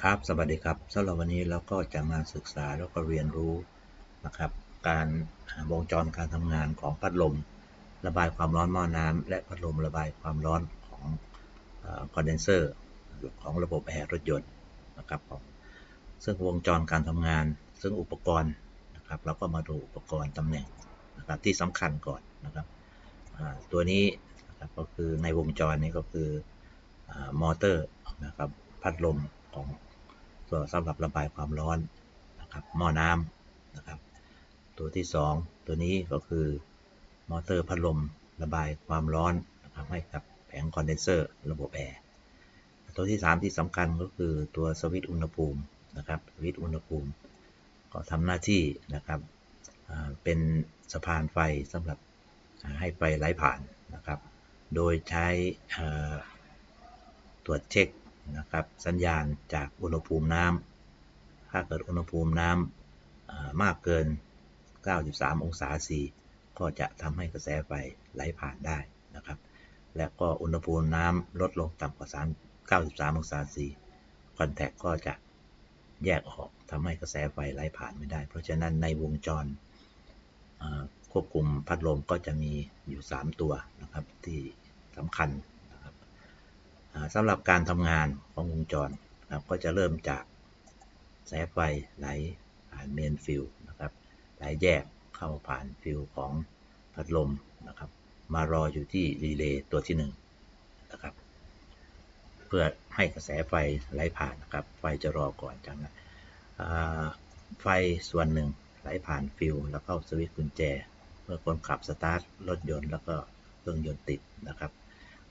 ครับ สวัสดีครับสำหรับวันนี้เราก็จะมาศึกษาแล้วก็เรียนรู้นะครับ การวงจรการทำงานของพัดลม ระบายความร้อนหม้อน้ำและพัดลมระบายความร้อนของคอนเดนเซอร์ของระบบแอร์รถยนต์นะครับซึ่งวงจรการทำงาน ซึ่งอุปกรณ์นะครับ เราก็มาดูอุปกรณ์ตำแหน่งนะครับที่สำคัญก่อนนะครับตัวนี้นะครับก็คือในวงจรนี้ก็คือมอเตอร์นะครับพัดลม ของตัวสำหรับระบายความร้อนนะครับหม้อน้ำนะครับ ตัวที่ 2 ตัวนี้ก็คือมอเตอร์พัดลมระบายความร้อนนะครับให้กับแผงคอนเดนเซอร์ระบบแอร์ตัวที่ 3 ที่สำคัญก็คือตัวสวิตช์อุณหภูมินะครับสวิตช์อุณหภูมิ ก็ทำหน้าที่นะครับเป็นสะพานไฟสำหรับให้ไฟไหลผ่านนะครับ โดยใช้ตรวจเช็ค นะครับสัญญาณจากอุณหภูมิน้ำถ้าเกิดอุณหภูมิน้ำมากเกิน 93 องศาซีก็จะทำให้กระแสไฟไหลผ่านได้นะครับ และก็อุณหภูมิน้ำลดลงต่ำกว่า93 องศาซีคอนแทคก็จะแยกออกทำให้กระแสไฟไหลผ่านไม่ได้ เพราะฉะนั้นในวงจรควบคุมพัดลมก็จะมีอยู่ 3 ตัวนะครับที่สำคัญ สำหรับการทำงานของวงจรนะครับก็จะเริ่มจากสายไฟไหลผ่านเมนฟิลนะครับไหลแยกเข้าผ่านฟิลของพัดลมนะครับ มารออยู่ที่รีเลย์ตัวที่1นะครับเพื่อให้กระแสไฟไหลผ่านนะครับ ไฟจะรอก่อนจากนั้นไฟส่วนหนึ่งไหลผ่านฟิลแล้วเข้าสวิตช์กุญแจ เมื่อคนขับสตาร์ทรถยนต์แล้วก็เครื่องยนต์ติดนะครับ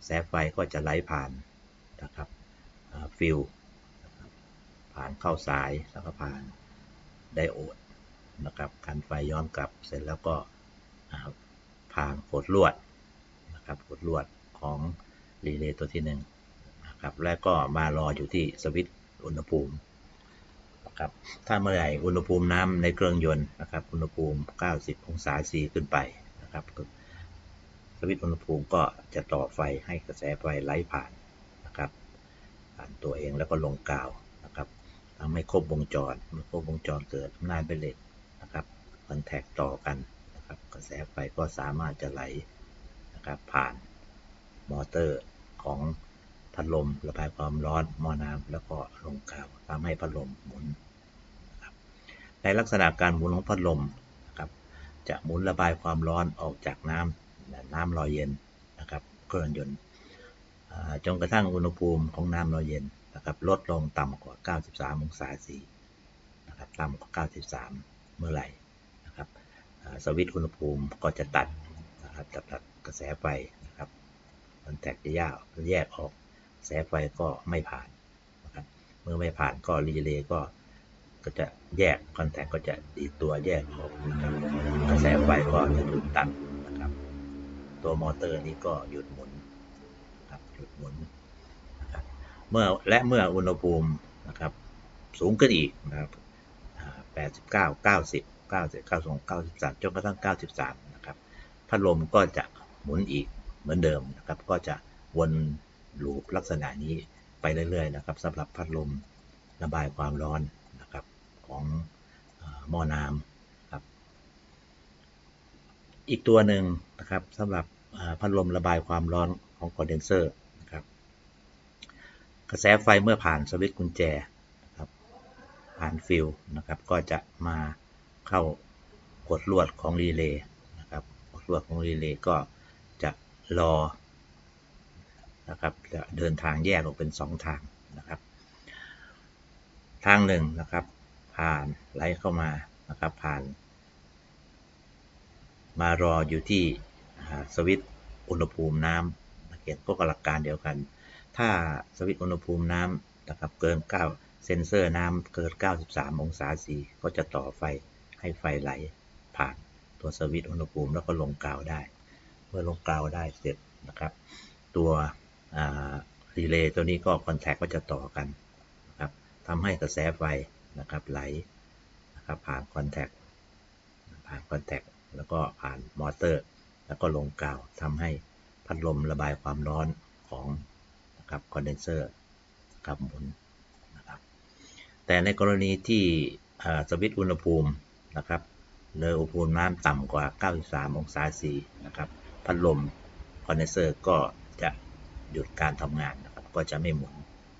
แสไฟก็จะไหลผ่าน นะครับฟิลผ่านเข้าสายแล้วก็ผ่านไดโอดนะครับกันไฟย้อนกลับเสร็จแล้วก็ผ่านกดลวดนะครับกดลวดของรีเลย์ตัวที่1นะครับแล้วก็มารออยู่ที่สวิตช์อุณหภูมินะครับถ้าเมื่อไหร่อุณหภูมิน้ำในเครื่องยนต์นะครับอุณหภูมิ 90 องศาซีขึ้นไปนะครับสวิตช์อุณหภูมิก็จะต่อไฟให้กระแสไฟไหลผ่าน ผ่านตัวเองแล้วก็ลงกาวนะครับทำให้ครบวงจรเมื่อครบวงจรเกิดอำนาจเป็นเหล็กนะครับคอนแทคต่อกันนะครับกระแสไฟก็สามารถจะไหลนะครับผ่านมอเตอร์ของพัดลมระบายความร้อนหม้อน้ำแล้วก็ลงกาวทำให้พัดลมหมุนนะครับในลักษณะการหมุนของพัดลมนะครับจะหมุนระบายความร้อนออกจากน้ำน้ำลอยเย็นนะครับเครื่องยนต์ จนกระทั่งอุณหภูมิของน้ำเราเย็นนะครับลดลงต่ำกว่า 93 องศาสีนะครับต่ำกว่า 93 เมื่อไหร่นะครับสวิตช์อุณหภูมิก็จะตัดนะครับตัดกระแสไฟนะครับคอนแทคจะยากแยกออกกระแสไฟก็ไม่ผ่านนะครับเมื่อไม่ผ่านก็รีเลย์ก็ก็จะแยกคอนแทคก็จะดีตัวแยกออกนะครับกระแสไฟก็จะถูกตัดนะครับตัวมอเตอร์นี้ก็หยุดหมุน จุดหมุนนะครับเมื่อและเมื่ออุณหภูมินะครับสูงขึ้นอีกนะครับ89 90 90 92 93จนกระทั่ง 93 นะครับ พัดลมก็จะหมุนอีกเหมือนเดิมนะครับ ก็จะวนลูปลักษณะนี้ไปเรื่อยๆนะครับสำหรับพัดลมระบายความร้อนนะครับของหม้อน้ำครับ อีกตัวหนึ่งนะครับสำหรับพัดลมระบายความร้อนของคอนเดนเซอร์ กระแสไฟเมื่อผ่านสวิตช์กุญแจนะครับผ่านฟิลนะครับ ก็จะมาเข้ากดลวดของรีเลย์นะครับกดลวดของรีเลย์ก็จะรอนะครับจะเดินทางแยกออกเป็น 2 ทางนะครับ ทางหนึ่งนะครับ ผ่านไหลเข้ามานะครับผ่าน มารออยู่ที่สวิตช์อุณหภูมิน้ำเห็นก็หลักการเดียวกัน ถ้าสวิตช์อุณหภูมิน้ำนะครับเกิน 9 เซนเซอร์น้ำเกิน 93 องศาสีก็จะต่อไฟให้ไฟไหลผ่านตัวสวิตช์อุณหภูมิแล้วก็ลงกาวได้ เมื่อลงกาวได้เสร็จนะครับ ตัวรีเลย์ตัวนี้ก็คอนแทคก็จะต่อกันนะครับทำให้กระแสไฟนะครับไหลนะครับผ่านคอนแทคผ่านคอนแทคแล้วก็ผ่านมอเตอร์ แล้วก็ลงกาวทำให้พัดลมระบายความร้อนของ กับคอนเดนเซอร์กับหมุนนะครับแต่ในกรณีที่สวิตช์อุณหภูมินะครับเลยอุณหภูมิน้ำต่ำกว่า 93 องศาซีนะครับพัดลมคอนเดนเซอร์ก็จะหยุดการทำงานนะครับก็จะไม่หมุน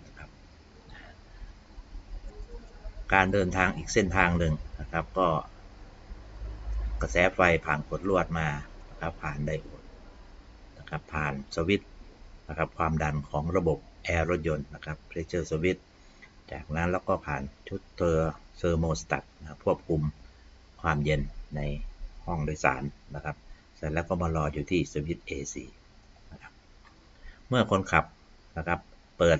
นะครับการเดินทางอีกเส้นทางหนึ่งนะครับก็กระแสไฟผ่านกดลวดมานะครับผ่านไดโอดนะครับผ่านสวิตช์ นะครับความดันของระบบแอร์รถยนต์นะครับ pressure switch จากนั้นแล้วก็ผ่านชุดเทอร์เซอร์โมสตัตนะควบคุมความเย็นในห้องโดยสารนะครับ เสร็จแล้วก็มารออยู่ที่สวิตช์ AC นะครับเมื่อคนขับนะครับเปิด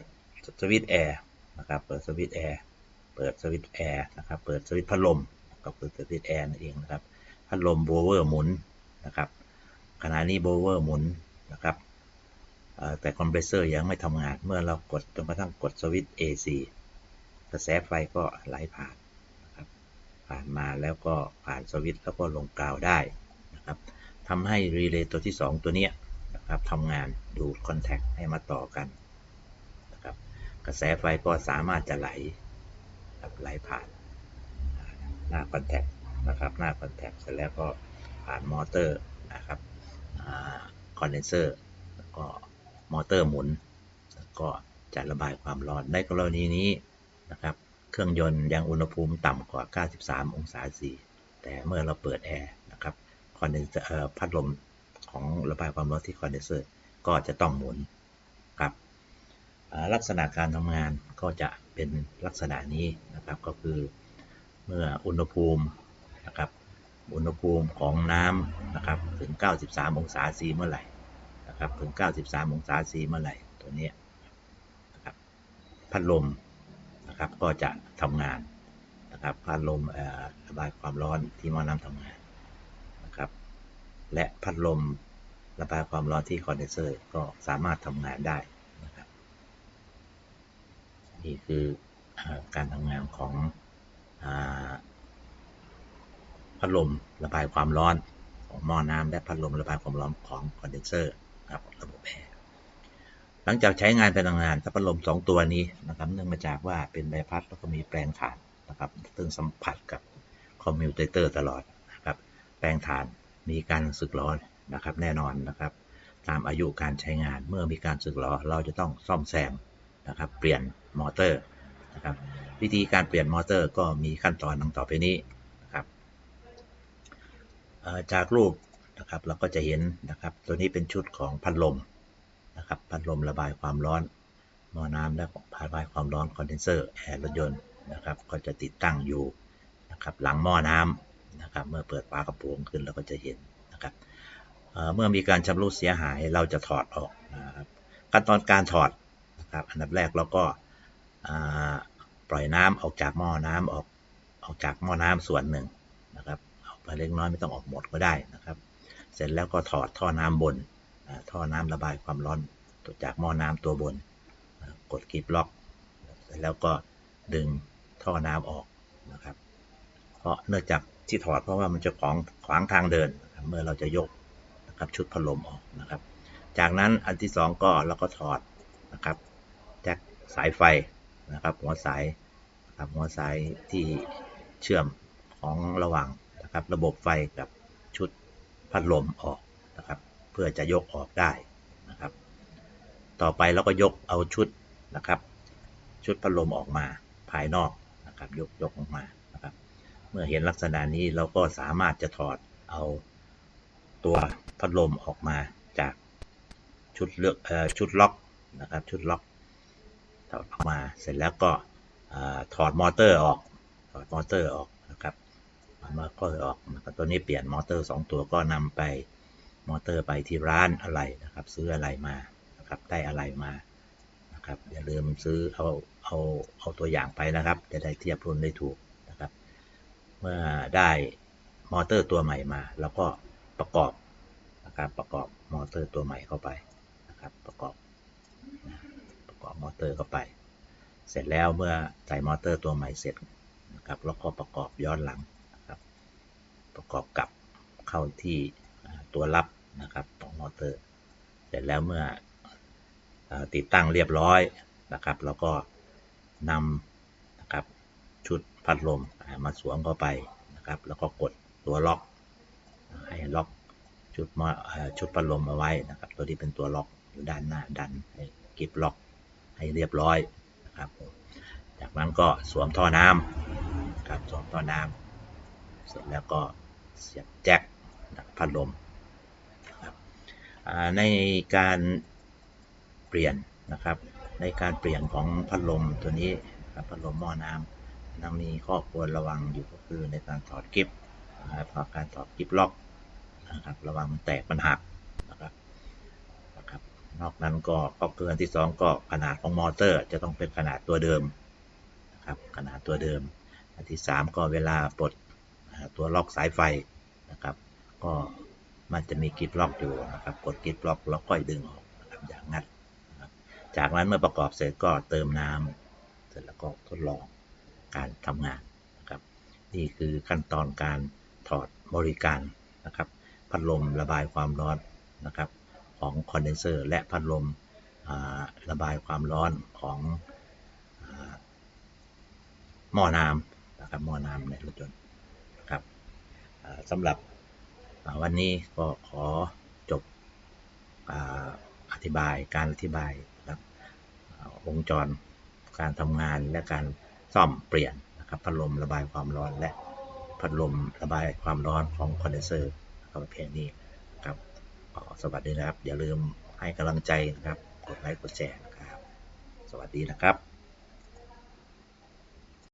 สวิตช์แอร์นะครับเปิดสวิตช์แอร์เปิดสวิตช์แอร์นะครับเปิดสวิตช์พัดลมก็เปิดสวิตช์แอร์นั่นเองนะครับพัดลมโบเวอร์หมุนนะครับขณะนี้โบเวอร์หมุนนะครับ แต่คอมเพรสเซอร์ยังไม่ทำงานเมื่อเรากดจนกระทั่งกดสวิตช์ AC กระแสไฟก็ไหลผ่านนะครับผ่านมาแล้วก็ผ่านสวิตช์แล้วก็ลงกาวได้นะครับทำให้รีเลย์ตัวที่ 2 ตัวเนี้ยนะครับทำงานดูดคอนแทคให้มาต่อกันนะครับกระแสไฟก็สามารถจะไหลครับไหลผ่านหน้าคอนแทคนะครับหน้าคอนแทคเสร็จแล้วก็ผ่านมอเตอร์นะครับคอนเดนเซอร์แล้วก็ มอเตอร์หมุนแล้วก็จะระบายความร้อนในกรณีนี้นะครับ เครื่องยนต์ยังอุณหภูมิต่ำกว่า 93 องศาเซียสแต่เมื่อเราเปิดแอร์นะครับคอนเดนเซอร์พัดลมของระบายความร้อนที่คอนเดนเซอร์ก็จะต้องหมุนครับลักษณะการทำงานก็จะเป็นลักษณะนี้นะครับก็คือเมื่ออุณหภูมินะครับอุณหภูมิของน้ำนะครับถึง 93 องศาเซียสเมื่อไหร่ นะครับถึง 93 องศาซีเมื่อไหร่ตัวนี้นะครับพัดลมนะครับก็จะทำงานนะครับพัดลมระบายความร้อนที่หม้อน้ำทำงานนะครับและพัดลมระบายความร้อนที่คอนเดนเซอร์ก็สามารถทำงานได้นะครับนี่คืออการทำงานของอพัดลมระบายความร้อนของหม้อน้ำและพัดลมระบายความร้อนของคอนเดนเซอร์ ครับระบบแอร์หลังจากใช้งานไปนานๆถ้าพัดลม2ตัวนี้นะครับ เนื่องมาจากว่าเป็นใบพัดแล้วก็มีแปลงถ่านนะครับ ซึ่งสัมผัสกับคอมมิวเตเตอร์ตลอดนะครับ แปลงถ่านมีการสึกหรอนะครับ แน่นอนนะครับ ตามอายุการใช้งานเมื่อมีการสึกหรอเราจะต้องซ่อมแซมนะครับ เปลี่ยนมอเตอร์นะครับ วิธีการเปลี่ยนมอเตอร์ก็มีขั้นตอนดังต่อไปนี้นะครับจากรูป นะครับเราก็จะเห็นนะครับตัวนี้เป็นชุดของพัดลมนะครับพัดลมระบายความร้อนหม้อน้ำและระบายความร้อนคอนเดนเซอร์แอร์รถยนต์นะครับก็จะติดตั้งอยู่นะครับหลังหม้อน้ำนะครับเมื่อเปิดฝากระโปรงขึ้นเราก็จะเห็นนะครับเมื่อมีการชำรุดเสียหายเราจะถอดออกนะครับขั้นตอนการถอดนะครับอันดับแรกเราก็ปล่อยน้ำออกจากหม้อน้ำออกออกจากหม้อน้ำส่วนหนึ่งนะครับเอาไปเล็กน้อยไม่ต้องออกหมดก็ได้นะครับ เสร็จแล้วก็ถอดท่อน้ำบน ท่อน้ำระบายความร้อนจากหม้อน้ำตัวบน กดกรีบล็อก เสร็จแล้วก็ดึงท่อน้ำออกนะครับ เพราะเนื่องจากที่ถอดเพราะว่ามันจะขวางขวางทางเดิน เมื่อเราจะยกนะครับชุดพัดลมออกนะครับ จากนั้นอันที่สองก็เราก็ถอดนะครับแจ็คสายไฟนะครับหัวสายนะครับหัวสายที่เชื่อมของระหว่างนะครับระบบไฟกับชุด พัดลมออกนะครับ เพื่อจะยกออกได้นะครับ ต่อไปเราก็ยกเอาชุดนะครับ ชุดพัดลมออกมาภายนอกนะครับ ยกยกออกมานะครับ เมื่อเห็นลักษณะนี้เราก็สามารถจะถอดเอาตัวพัดลมออกมาจากชุดเลือกเอ่อชุดล็อกนะครับชุดล็อกถอดออกมาเสร็จแล้วก็อถอดมอเตอร์ออกถอดมอเตอร์ออก นะครับเอามาก็ออกนะครับตัวนี้เปลี่ยนมอเตอร์สองตัวก็นำไปมอเตอร์ไปที่ร้านอะไรนะครับ ซื้ออะไรมานะครับได้อะไรมานะครับอย่าลืมซื้อเอาเอาเอาตัวอย่างไปนะครับ จะได้เทียบรุ่นได้ถูกนะครับ เมื่อได้มอเตอร์ตัวใหม่มา แล้วก็ประกอบนะครับประกอบมอเตอร์ตัวใหม่เข้าไปนะครับประกอบนะประกอบมอเตอร์เข้าไป เสร็จแล้วเมื่อใส่มอเตอร์ตัวใหม่เสร็จนะครับแล้วก็ประกอบย้อนหลัง ประกอบกับเข้าที่ตัวรับนะครับของมอเตอร์ เสร็จแล้วเมื่ออติดตั้งเรียบร้อยนะครับแล้วก็นำนะครับชุดพัดลมมาสวมเข้าไปนะครับ แล้วก็กดตัวล็อก ให้ล็อกชุดมาเอ่อชุดพัดลมเอาไว้นะครับ ตัวที่เป็นตัวล็อกอยู่ด้านหน้าดันให้กิบล็อกให้เรียบร้อยนะครับ จากนั้นก็สวมท่อน้ำนะครับสวมท่อน้ำ เสร็จแล้วก็เสียบแจ็คพัดลมนะครับในการเปลี่ยนนะครับ ในการเปลี่ยนของพัดลมตัวนี้พัดลมหม้อน้ำยังมีข้อควรระวังอยู่ก็คือในการถอดกิฟนะครับพราการถอดกิฟล็อกนะครับ ระวังมันแตกมันหักนะครับนะครับนอกนั้นก็ข้อเกินที่สองก็ขนาดของมอเตอร์ จะต้องเป็นขนาดตัวเดิมนะครับขนาดตัวเดิมอันที่สามก็เวลาปลด ตัวล็อกสายไฟนะครับ ก็มันจะมีกิฟล็อกอยู่นะครับ กดกิฟล็อกแล้วค่อยดึงออกนะครับอย่างงัดจากนั้นเมื่อประกอบเสร็จก็เติมน้ำเสร็จแล้วก็ทดลองการทำงานนะครับ นี่คือขั้นตอนการถอดบริการนะครับ พัดลมระบายความร้อนนะครับ ของคอนเดนเซอร์และพัดลมระบายความร้อนของหม้อน้ำนะครับหม้อน้ำในรถยนต์ สำหรับวันนี้ก็ขอจบออธิบายการอธิบายนะครับอ่าวงจรการทำงานและการซ่อมเปลี่ยนนะครับพัดลมระบายความร้อนและพัดลมระบายความร้อนของคอนเดนเซอร์ครับเพียงนี้ครับขอสวัสดีนะครับ อย่าลืมให้กำลังใจนะครับ กดไลค์กดแชร์นะครับ สวัสดีนะครับ